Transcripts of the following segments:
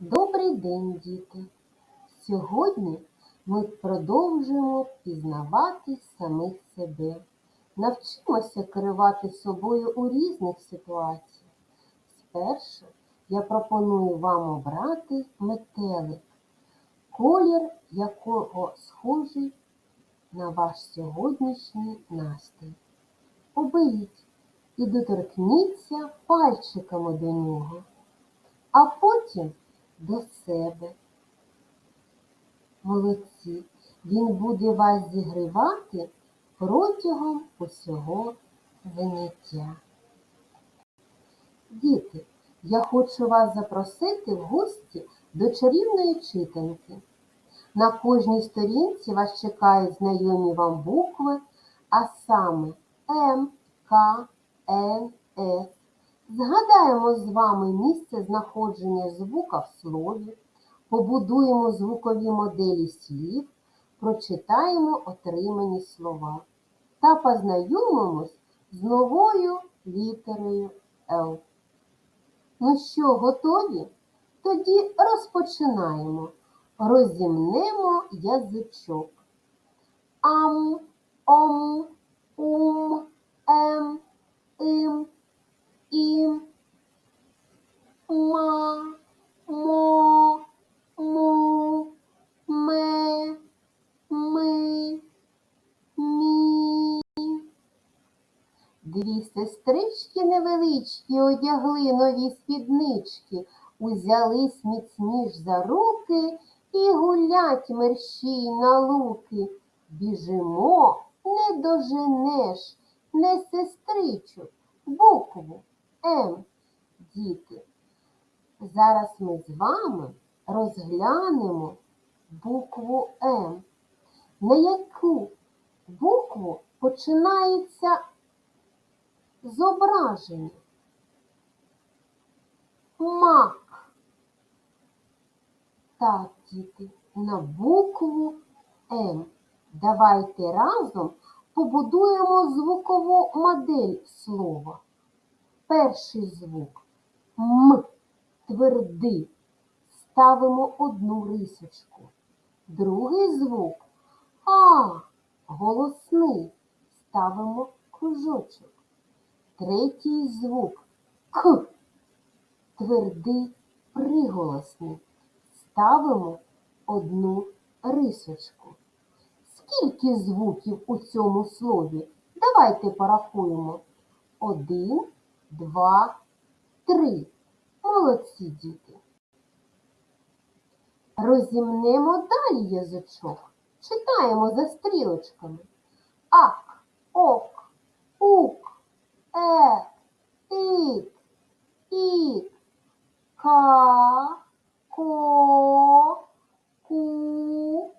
Добрий день, діти! Сьогодні ми продовжуємо пізнавати самих себе. Навчимося керувати собою у різних ситуаціях. Спершу я пропоную вам обрати метелик, колір якого схожий на ваш сьогоднішній настрій. Оберіть і доторкніться пальчиками до нього, а потім до себе. Молодці, він буде вас зігрівати протягом усього заняття. Діти, я хочу вас запросити в гості до чарівної читанки. На кожній сторінці вас чекають знайомі вам букви, а саме М, К, Н, С. Згадаємо з вами місце знаходження звука в слові, побудуємо звукові моделі слів, прочитаємо отримані слова та познайомимось з новою літерою Л. Ну що, готові? Тоді розпочинаємо. Розімнемо язичок. Ам, ом, ум, ем, ім, ім, ма, мо, му, ме, ми, мі. Дві сестрички невеличкі одягли нові спіднички, узялись міцніш за руки і гулять мерщій на луки. Біжимо, не доженеш, не сестричок, букву М, діти. Зараз ми з вами розглянемо букву М, на яку букву починається зображення. Мак. Так, діти, на букву М. Давайте разом побудуємо звукову модель слова. Перший звук М твердий. Ставимо одну рисочку. Другий звук А голосний. Ставимо кружочок. Третій звук К. Твердий приголосний. Ставимо одну рисочку. Скільки звуків у цьому слові? Давайте порахуємо. Один, два, три. Молодці діти. Розімнемо далі язичок. Читаємо за стрілочками. Ак, ок, ук, е, ік, ік, ка, ко, ку,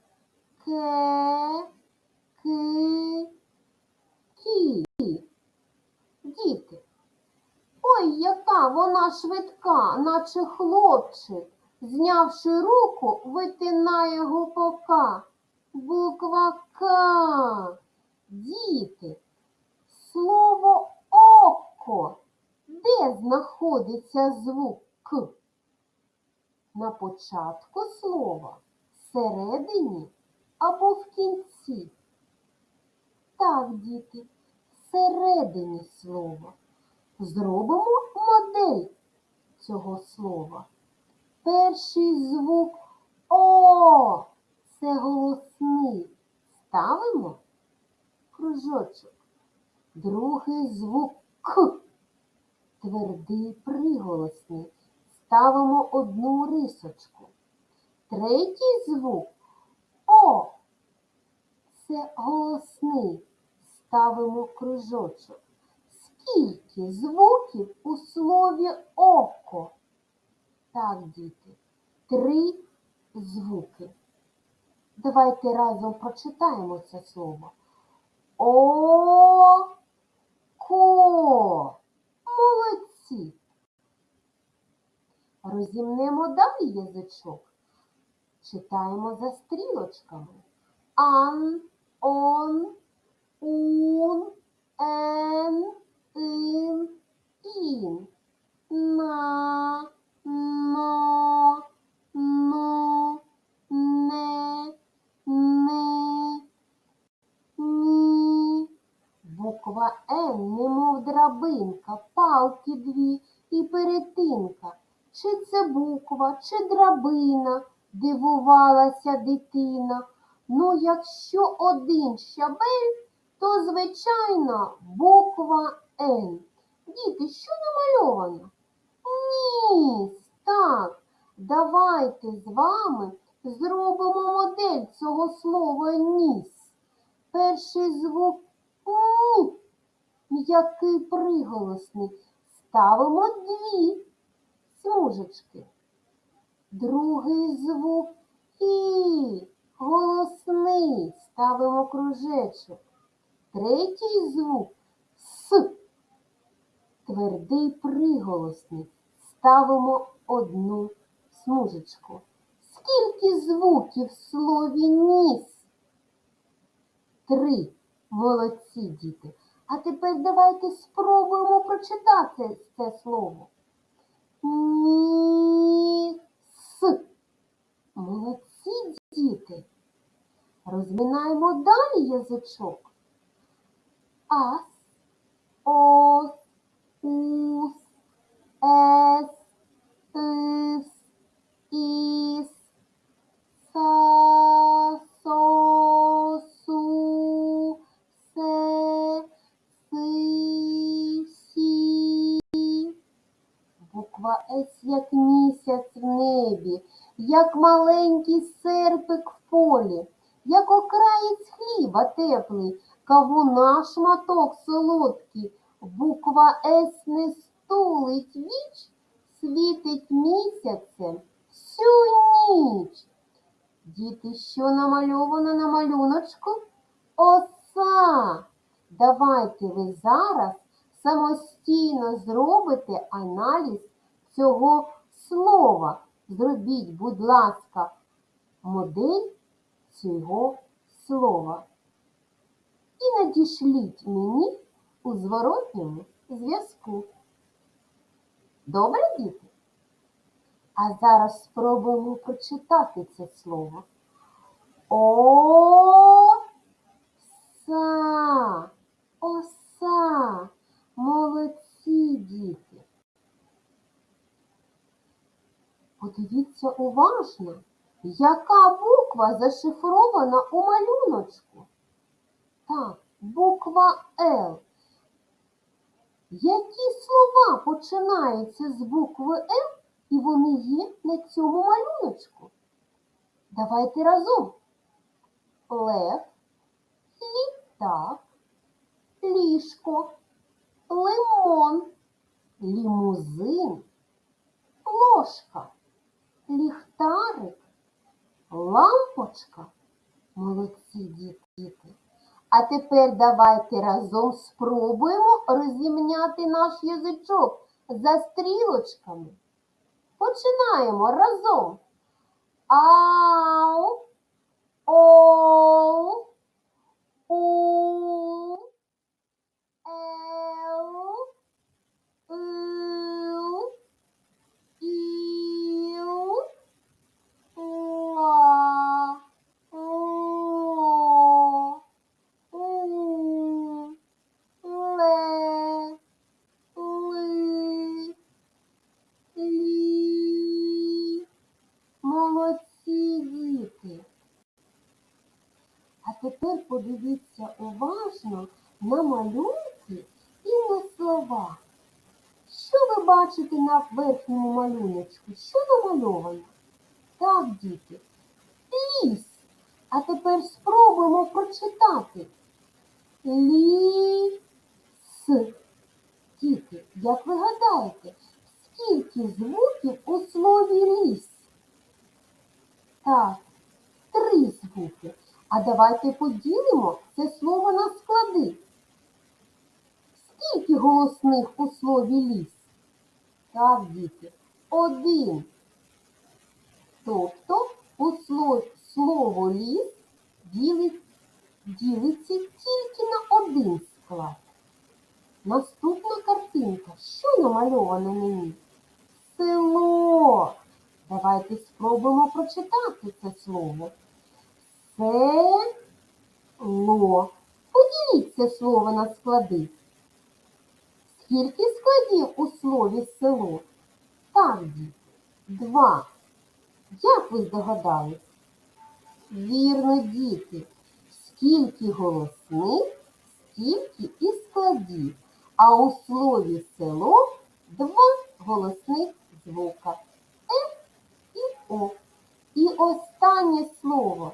вона швидка, наче хлопчик, знявши руку, витинає гупака. Буква К. Діти, слово око. Де знаходиться звук К? На початку слова, всередині або в кінці? Так, діти, всередині слова. Зробимо модель цього слова. Перший звук О. Це голосний. Ставимо кружочок. Другий звук К. Твердий приголосний. Ставимо одну рисочку. Третій звук О. Це голосний. Ставимо кружочок. Скільки звуків у слові око? Так, діти, три звуки. Давайте разом прочитаємо це слово. О ко. Молодці. Розімнемо далі язичок. Читаємо за стрілочками. Ан, он, ун, ен, ин, ін, на, но, но, не, не, ні. Буква Н, немов драбинка, палки дві і перетинка. Чи це буква, чи драбина, дивувалася дитина. Ну, якщо один щабель, то звичайно буква Н. Діти, що намальовано? Ніс, так. Давайте з вами зробимо модель цього слова ніс. Перший звук ні, м'який приголосний. Ставимо дві смужечки. Другий звук і голосний. Ставимо кружечок. Третій звук с. Твердий приголосний. Ставимо одну смужечку. Скільки звуків в слові ніс? Три. Молодці діти. А тепер давайте спробуємо прочитати це слово. Ніс. Молодці діти. Розминаємо далі язичок. Ас, ос, ус, ес, ис, іс, са, со, су, се, си. Буква С як місяць в небі, як маленький серпик в полі, як окраєць хліба теплий, кавуна шматок солодкий. Буква С не стулить віч, світить місяцем всю ніч. Діти, що намальовано на малюночку? Оса. Давайте ви зараз самостійно зробите аналіз цього слова. Зробіть, будь ласка, модель цього слова. І надішліть мені зворотньому зв'язку. Добре, діти? А зараз спробуємо прочитати це слово. Оса. Оса. Молодці діти. Подивіться уважно, яка буква зашифрована у малюночку. Так, буква Л. Які слова починаються з букви Л і вони є на цьому малюночку? Давайте разом. Лев, літак, ліжко, лимон, лімузин, ложка, ліхтарик, лампочка. Молодці діти. А тепер давайте разом спробуємо розімняти наш язичок за стрілочками. Починаємо разом. Ау, оу, у, ел, ил, іл, ла, ло, у, ле, ли, лі. Молодці діти. А тепер подивіться уважно на малюнки і на слова. Що ви бачите на верхньому малюночку? Що намальовано? Так, діти, ліс. А тепер спробуємо прочитати. Ліс. Діти, як ви гадаєте, скільки звуків у слові ліс? Так, три звуки. А давайте поділимо це слово на склади. Скільки голосних у слові ліс? Так, діти, один. Тобто у слово ліс ділиться тільки на один склад. Наступна картинка. Що намальовано на ній? Село. Давайте спробуємо прочитати це слово. Село. Поділіть це слово на склади. Скільки складів у слові село? Діти, два. Як ви здогадались? Вірно, діти. Скільки голосних, стільки і складів. А у слові село два голосних звука Е і О. І останнє слово.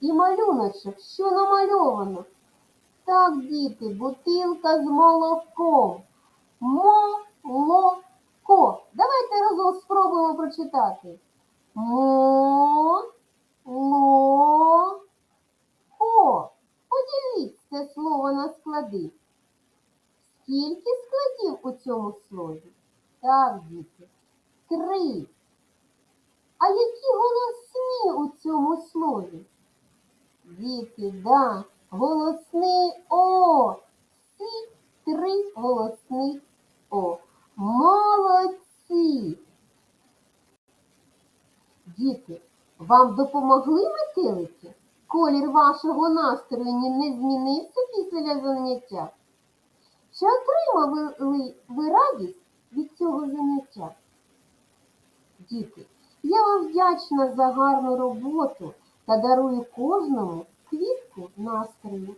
І малюночок, що намальовано? Так, діти, бутилка з молоком. Молоко. Давайте разом спробуємо прочитати. Мо, ло, ко. Поділіть це слово на склади. Скільки складів у цьому слові? Так, діти, три. А які голосні у цьому слові? Діти, да, голосний О. Всі три голосних О. Молодці. Діти, вам допомогли метелики? Колір вашого настрою не змінився після заняття? Чи отримали ви радість від цього заняття? Діти, я вам вдячна за гарну роботу та дарую кожному квітку настрою,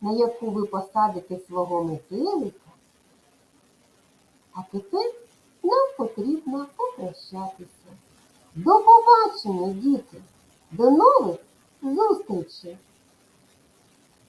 на яку ви посадите свого метелика. А тепер нам потрібно попрощатися. До побачення, діти! До нових зустрічей!